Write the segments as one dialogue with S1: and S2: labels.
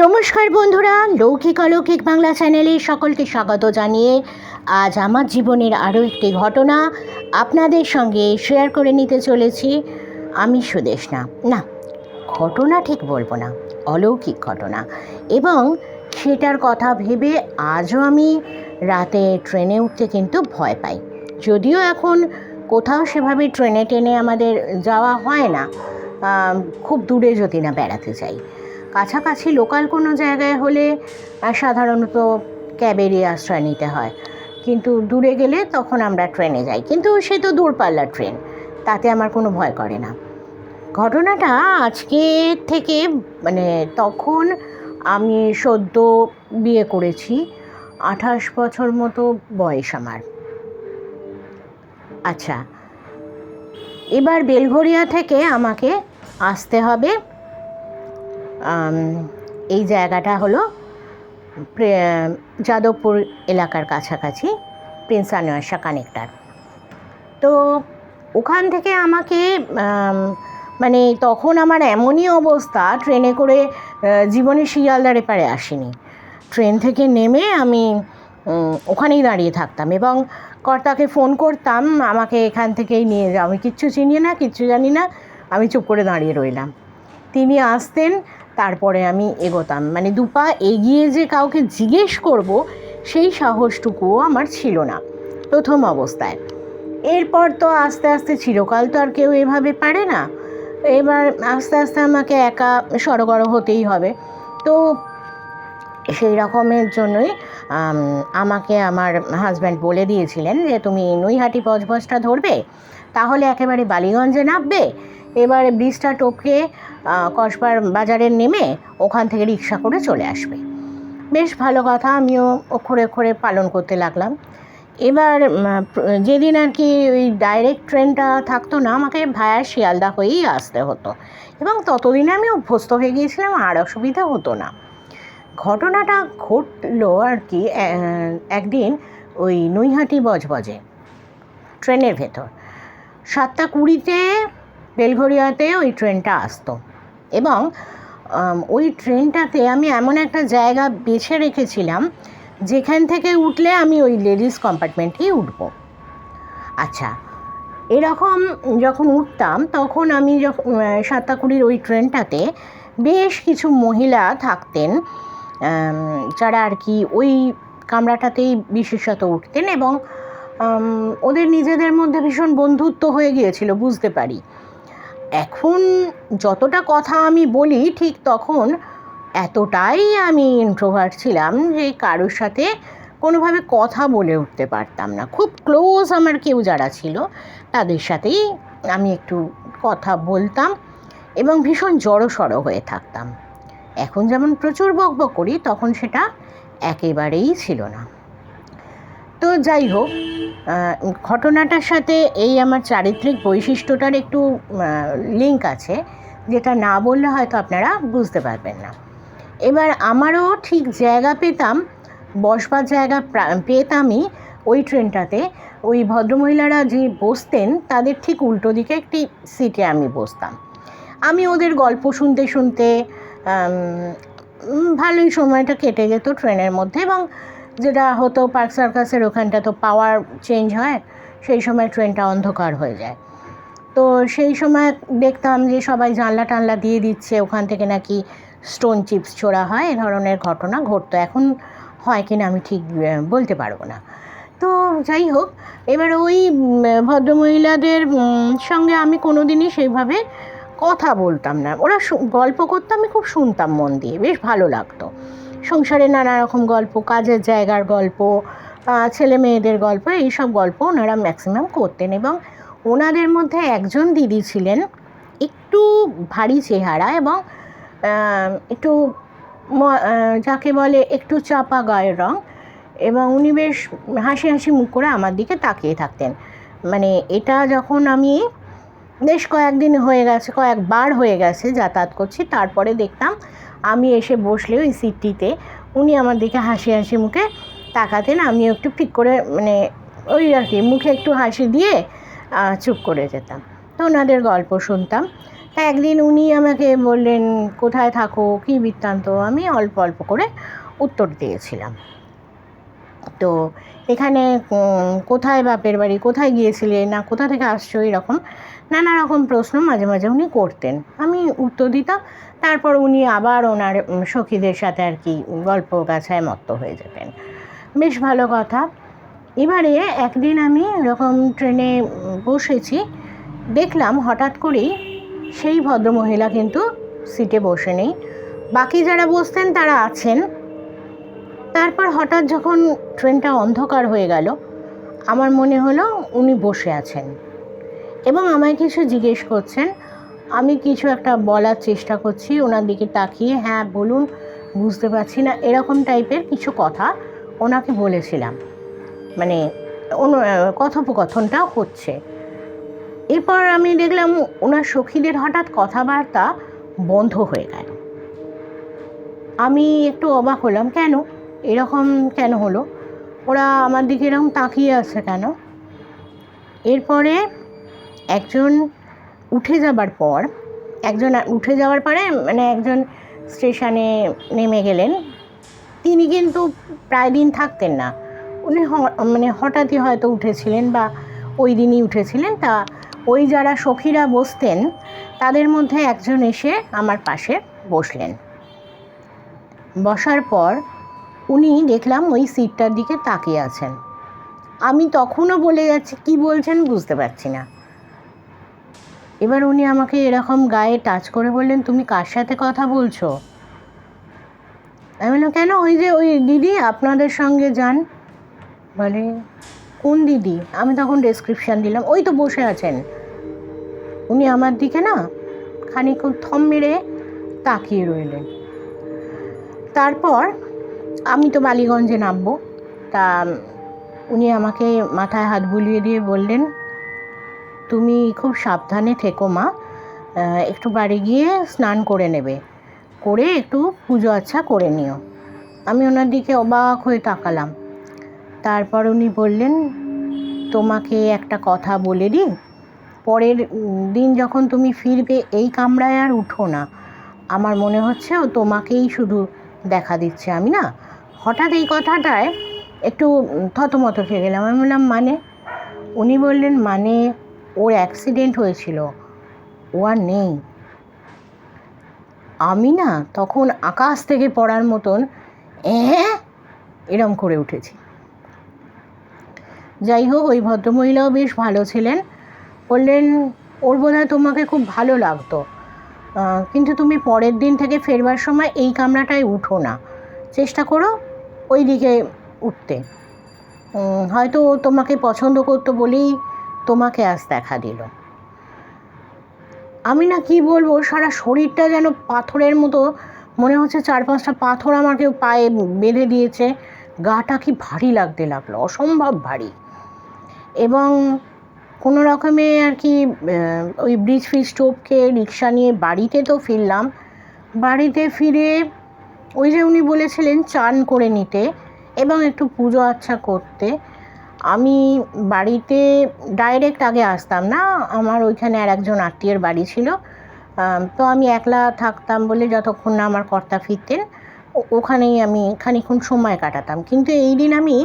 S1: নমস্কার বন্ধুরা, লৌকিক অলৌকিক বাংলা চ্যানেলে সকলকে স্বাগত জানিয়ে আজ আমার জীবনের আরও একটি ঘটনা আপনাদের সঙ্গে শেয়ার করে নিতে চলেছি। আমি সুদেশনা না, ঘটনা ঠিক বলব না, অলৌকিক ঘটনা। এবং সেটার কথা ভেবে আজও আমি রাতে ট্রেনে উঠতে কিন্তু ভয় পাই। যদিও এখন কোথাও সেভাবে ট্রেনে টেনে আমাদের যাওয়া হয় না খুব দূরে যদি না বেড়াতে যাই। কাছাকাছি লোকাল কোনো জায়গায় হলে সাধারণত ক্যাবেরই আশ্রয় নিতে হয়। কিন্তু দূরে গেলে তখন আমরা ট্রেনে যাই। কিন্তু সে তো দূরপাল্লার ট্রেন তাতে আমার কোনো ভয় করে না। ঘটনাটা আজকে থেকে মানে তখন আমি সদ্য বিয়ে করেছি, আঠাশ বছর মতো বয়স আমার। আচ্ছা এবার বেলঘরিয়া থেকে আমাকে আসতে হবে। এই জায়গাটা হলো প্রে- যাদবপুর এলাকার কাছাকাছি, প্রিন্স কানেক্টার। তো ওখান থেকে আমাকে মানে তখন আমার এমনই অবস্থা, ট্রেনে করে জীবনে শিয়ালদার এপারে আসিনি। ট্রেন থেকে নেমে আমি ওখানেই দাঁড়িয়ে থাকতাম এবং কর্তাকে ফোন করতাম, আমাকে এখান থেকেই নিয়ে যাও আমি কিচ্ছু চিনি না, কিচ্ছু জানি না, আমি চুপ করে দাঁড়িয়ে রইলাম। তিনি আসতেন তারপরে আমি এগোতাম। মানে দুপা এগিয়ে যে কাউকে জিজ্ঞেস করব, সেই সাহসটুকুও আমার ছিল না প্রথম অবস্থায়। এরপর তো আস্তে আস্তে চিরকাল তো আর কেউ এভাবে পারে না। এবার আস্তে আস্তে আমাকে একা সড়গড় হতেই হবে। তো সেই রকমের জন্যই আমাকে আমার হাজব্যান্ড বলে দিয়েছিলেন যে, তুমি নৈহাটি বজবজটা ধরবে, তাহলে একেবারে বালিগঞ্জে নামবে এবারে ব্রিজটা টপকে কসবার বাজারে নেমে ওখান থেকে রিক্সা করে চলে আসবে। বেশ ভালো কথা, আমিও অক্ষরে অক্ষরে পালন করতে লাগলাম। এবার যেদিন আর কি ওই ডাইরেক্ট ট্রেনটা থাকতো না, আমাকে ভায়া শিয়ালদা হয়েই আসতে হতো। এবং ততদিনে আমি অভ্যস্ত হয়ে গিয়েছিলাম, আর অসুবিধা হতো না। ঘটনাটা ঘটলো আর কি একদিন ওই নৈহাটি বজবজে, ট্রেনের ভেতর। সাতটা কুড়িতে বেলঘরিয়াতে ওই ট্রেনটা আসতো। এবং ওই ট্রেনটাতে আমি এমন একটা জায়গা বেছে রেখেছিলাম, যেখান থেকে উঠলে আমি ওই লেডিস কম্পার্টমেন্টেই উঠব। আচ্ছা এরকম যখন উঠতাম, তখন আমি যখন সাতাকুড়ির ওই ট্রেনটাতে বেশ কিছু মহিলা থাকতেন যারা আর কি ওই কামরাটাতেই বিশেষত উঠতেন এবং ওদের নিজেদের মধ্যে ভীষণ বন্ধুত্ব হয়ে গিয়েছিল, বুঝতে পারি। এখন যতটা কথা আমি বলি ঠিক তখন এতটাই আমি ইন্ট্রোভার্ট ছিলাম যে কারোর সাথে কোনোভাবে কথা বলে উঠতে পারতাম না। খুব ক্লোজ আমার কেউ যারা ছিল তাদের সাথেই আমি একটু কথা বলতাম এবং ভীষণ জড়সড় হয়ে থাকতাম। এখন যেমন প্রচুর বকবক করি তখন সেটা একেবারেই ছিল না। তো যাই হোক ঘটনাটার সাথে এই আমার চারিত্রিক বৈশিষ্ট্যটার একটু লিঙ্ক আছে, যেটা না বললে হয়তো আপনারা বুঝতে পারবেন না। এবার আমারও ঠিক জায়গা পেতাম, বসবার জায়গা পেতামই ওই ট্রেনটাতে। ওই ভদ্রমহিলারা যে বসতেন, তাদের ঠিক উল্টো দিকে একটি সিটে আমি বসতাম। আমি ওদের গল্প শুনতে শুনতে ভালোই সময়টা কেটে যেত ট্রেনের মধ্যে এবং যেটা হতো পার্ক সার্কাসের ওখানটা তো পাওয়ার চেঞ্জ হয়, সেই সময় ট্রেনটা অন্ধকার হয়ে যায়। তো সেই সময় দেখতাম যে সবাই জানলা টানলা দিয়ে দিচ্ছে, ওখান থেকে নাকি স্টোন চিপস ছোড়া হয়, এ ধরনের ঘটনা ঘটতো। এখন হয় কিনা আমি ঠিক বলতে পারব না। তো যাই হোক, এবার ওই ভদ্রমহিলাদের সঙ্গে আমি কোনো দিনই সেইভাবে কথা বলতাম না। ওরা গল্প করতো, আমি খুব শুনতাম মন দিয়ে, বেশ ভালো লাগতো। সংসারে নানা রকম গল্প, কাজের জায়গার গল্প ছেলে মেয়েদের গল্প, এইসব গল্প ওনারা ম্যাক্সিমাম করতেন এবং ওনাদের মধ্যে একজন দিদি ছিলেন, একটু ভারী চেহারা এবং একটু যাকে বলে একটু চাপা গায়ের রং এবং উনি বেশ হাসি হাসি মুখ করে আমার দিকে তাকিয়ে থাকতেন। মানে এটা যখন আমি বেশ কয়েকদিন হয়ে গেছে, কয়েকবার হয়ে গেছে যাতায়াত করছি, তারপরে দেখতাম আমি এসে বসলে ওই সিটটিতে, উনি আমার দিকে হাসি হাসি মুখে তাকাতেন, আমিও একটু ঠিক করে মানে ওই আর কি, মুখে একটু হাসি দিয়ে চুপ করে যেতাম। তো ওনাদের গল্প শুনতাম। তা একদিন উনি আমাকে বললেন, কোথায় থাকো? কী বৃত্তান্ত? আমি অল্প অল্প করে উত্তর দিয়েছিলাম। তো এখানে কোথায় বাপের বাড়ি? কোথায় গিয়েছিলে? না, কোথা থেকে আসছো? এরকম নানা রকম প্রশ্ন মাঝে মাঝে উনি করতেন। আমি উত্তর দিতাম, তারপর উনি আবার ওনার সখীদের সাথে আর কি গল্প গাছায় মত্ত হয়ে যেতেন। বেশ ভালো কথা। এবারে একদিন আমি এরকম ট্রেনে বসেছি, দেখলাম হঠাৎ করেই সেই ভদ্রমহিলা কিন্তু সিটে বসে নেই। বাকি যারা বসতেন তারা আছেন। তারপর হঠাৎ যখন ট্রেনটা অন্ধকার হয়ে গেল, আমার মনে হলো উনি বসে আছেন। এবং আমায় কিছু জিজ্ঞেস করছেন, আমি কিছু একটা বলার চেষ্টা করছি, ওনার দিকে তাকিয়ে হ্যাঁ বলুন, বুঝতে পারছি না। এরকম টাইপের কিছু কথা ওনাকে বলেছিলাম। মানে কথোপকথনটা হচ্ছে। এরপর আমি দেখলাম ওনার সখীদের হঠাৎ কথাবার্তা বন্ধ হয়ে গেল। আমি একটু অবাক হলাম, কেন? এরকম কেন হলো? ওরা আমার দিকে এরকম তাকিয়ে আছে কেন? এরপরে একজন উঠে যাবার পর, একজন উঠে যাওয়ার পরে মানে একজন স্টেশনে নেমে গেলেন। তিনি কিন্তু প্রায় দিন থাকতেন না। উনি মানে হঠাৎই হয়তো উঠেছিলেন বা ওই দিনই উঠেছিলেন। তা ওই যারা সখীরা বসতেন, তাদের মধ্যে একজন এসে আমার পাশে বসলেন। বসার পর উনি দেখলাম ওই সিটটার দিকে তাকিয়ে আছেন। আমি তখনও বলে যাচ্ছি, কি বলছেন বুঝতে পারছি না। এবার উনি আমাকে এরকম গায়ে টাচ করে বললেন, তুমি কার সাথে কথা বলছো? আমি বললাম, কেন? ওই যে ওই দিদি আপনাদের সঙ্গে যান। বলে কোন দিদি? আমি তখন ডেসক্রিপশান দিলাম, ওই তো বসে আছেন। উনি আমার দিকে না খানিকক্ষণ থম মেরে তাকিয়ে রইলেন। তারপর আমি তো বালিগঞ্জে নামবো, তা উনি আমাকে মাথায় হাত বুলিয়ে দিয়ে বললেন তুমি খুব সাবধানে থেকো মা। একটু বাড়ি গিয়ে স্নান করে নেবে। করে একটু পুজো আচ্ছা করে নিও। আমি ওনার দিকে অবাক হয়ে তাকালাম। তারপর উনি বললেন, তোমাকে একটা কথা বলে দিই। পরের দিন যখন তুমি ফিরবে, এই কামরায় আর উঠো না। আমার মনে হচ্ছে ও তোমাকেই শুধু দেখা দিচ্ছে আমি না। হঠাৎ এই কথাটায় একটু থতমত খেয়ে গেলাম। আমি বললাম মানে? উনি বললেন মানে ওর অ্যাক্সিডেন্ট হয়েছিল। ও আর নেই। আমি না তখন আকাশ থেকে পড়ার মতন হ্যাঁ এরম করে উঠেছি। যাই হোক, ওই ভদ্রমহিলাও বেশ ভালো ছিলেন। বললেন, ওর বোধহয় তোমাকে খুব ভালো লাগতো। কিন্তু তুমি পরের দিন থেকে ফেরবার সময় এই কামরাটায় উঠো না। চেষ্টা করো ওই দিকে উঠতে হয়তো তোমাকে পছন্দ করতো বলেই তোমাকে আজ দেখা দিল। আমি না কি বলব, সারা শরীরটা যেন পাথরের মতো, মনে হচ্ছে চার পাঁচটা পাথর আমাকে পায়ে বেঁধে দিয়েছে। গাটা কি ভারী লাগতে লাগল, অসম্ভব ভারী। এবং কোনো রকমে আর কি ওই ব্রিজ ফ্রিজ টোপকে রিক্সা নিয়ে বাড়িতে তো ফিরলাম। বাড়িতে ফিরে ওই যে উনি বলেছিলেন, চান করে নিতে এবং একটু পুজো আচ্ছা করতে। আমি বাড়িতে ডাইরেক্ট আগে আসতাম না, আমার ওইখানে আর একজন আত্মীয়ের বাড়ি ছিল। তো আমি একলা থাকতাম বলে যতক্ষণ না আমার কর্তা ফিরতেন ওখানেই আমি খানিক্ষণ সময় কাটাতাম। কিন্তু এই দিন আমি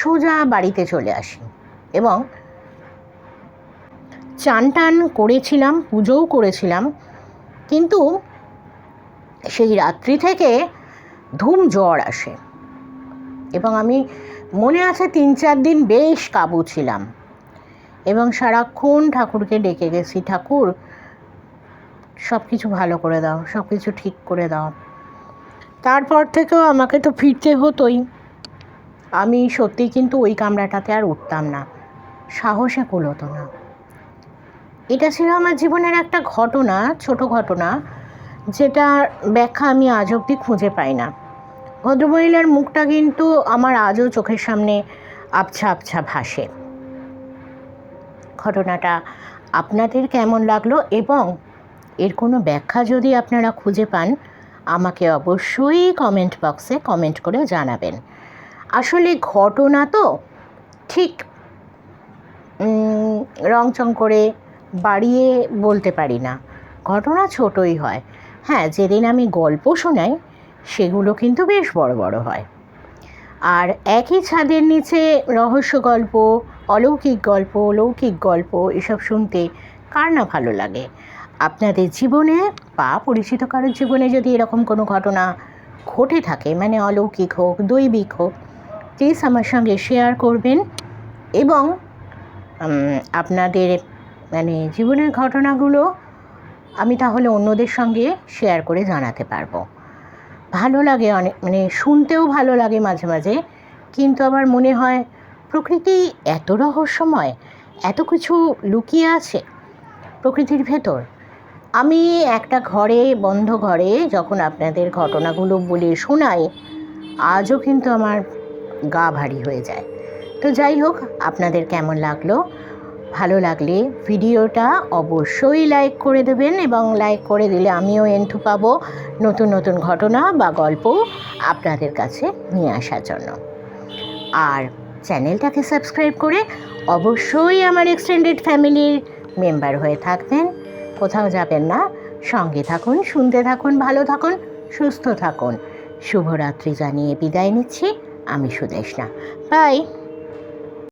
S1: সোজা বাড়িতে চলে আসি এবং চান টান করেছিলাম, পুজোও করেছিলাম, কিন্তু সেই রাত্রি থেকে ধুম জ্বর আসে। এবং আমি মনে আছে তিন চার দিন বেশ কাবু ছিলাম। এবং সারাক্ষণ ঠাকুরকে ডেকে গেছি, ঠাকুর সব কিছু ভালো করে দাও সব কিছু ঠিক করে দাও। তারপর থেকেও আমাকে তো ফিরতে হতোই। আমি সত্যি কিন্তু ওই কামরাটাতে আর উঠতাম না। সাহসে কুলোতো না। এটা ছিল আমার জীবনের একটা ঘটনা, ছোট ঘটনা, যেটার ব্যাখ্যা আমি আজ অবধি খুঁজে পাই না। ভদ্রমহিলার মুখটা কিন্তু আমার আজও চোখের সামনে আবছা আবছা ভাসে। ঘটনাটা আপনাদের কেমন লাগল এবং এর কোনো ব্যাখ্যা যদি আপনারা খুঁজে পান, আমাকে অবশ্যই কমেন্ট বক্সে কমেন্ট করে জানাবেন। আসলে ঘটনা তো ঠিক রংচং করে বাড়িয়ে বলতে পারি না। ঘটনা ছোটই হয়। হ্যাঁ যেদিন আমি গল্প শোনাই সেগুলো কিন্তু বেশ বড় বড় হয়। আর একই ছাদের নিচে রহস্য গল্প, অলৌকিক গল্প, লৌকিক গল্প এসব শুনতে কার না ভালো লাগে? আপনাদের জীবনে বা পরিচিত কারোর জীবনে যদি এরকম কোনো ঘটনা ঘটে থাকে মানে অলৌকিক হোক, দৈবিক হোক, প্লিজ আমার সঙ্গে শেয়ার করবেন এবং আপনাদের মানে জীবনের ঘটনাগুলো আমি তাহলে অন্যদের সঙ্গে শেয়ার করে জানাতে পারব। ভালো লাগে অনেক মানে শুনতেও ভালো লাগে মাঝে মাঝে। কিন্তু আবার মনে হয় প্রকৃতি এত রহস্যময়, এত কিছু লুকিয়ে আছে প্রকৃতির ভেতর। আমি একটা ঘরে, বন্ধ ঘরে যখন আপনাদের ঘটনাগুলো বলে শোনাই, আজও কিন্তু আমার গা ভারী হয়ে যায়। তো যাই হোক, আপনাদের কেমন লাগল? ভালো লাগলে ভিডিওটা অবশ্যই লাইক করে দেবেন এবং লাইক করে দিলে আমিও এন্টু পাবো নতুন নতুন ঘটনা বা গল্প আপনাদের কাছে নিয়ে আসার জন্য। আর চ্যানেলটাকে সাবস্ক্রাইব করে অবশ্যই আমার এক্সটেন্ডেড ফ্যামিলির মেম্বার হয়ে থাকবেন। কোথাও যাবেন না, সঙ্গে থাকুন, শুনতে থাকুন, ভালো থাকুন, সুস্থ থাকুন। শুভরাত্রি জানিয়ে বিদায় নিচ্ছি, আমি সুদেশনা বাই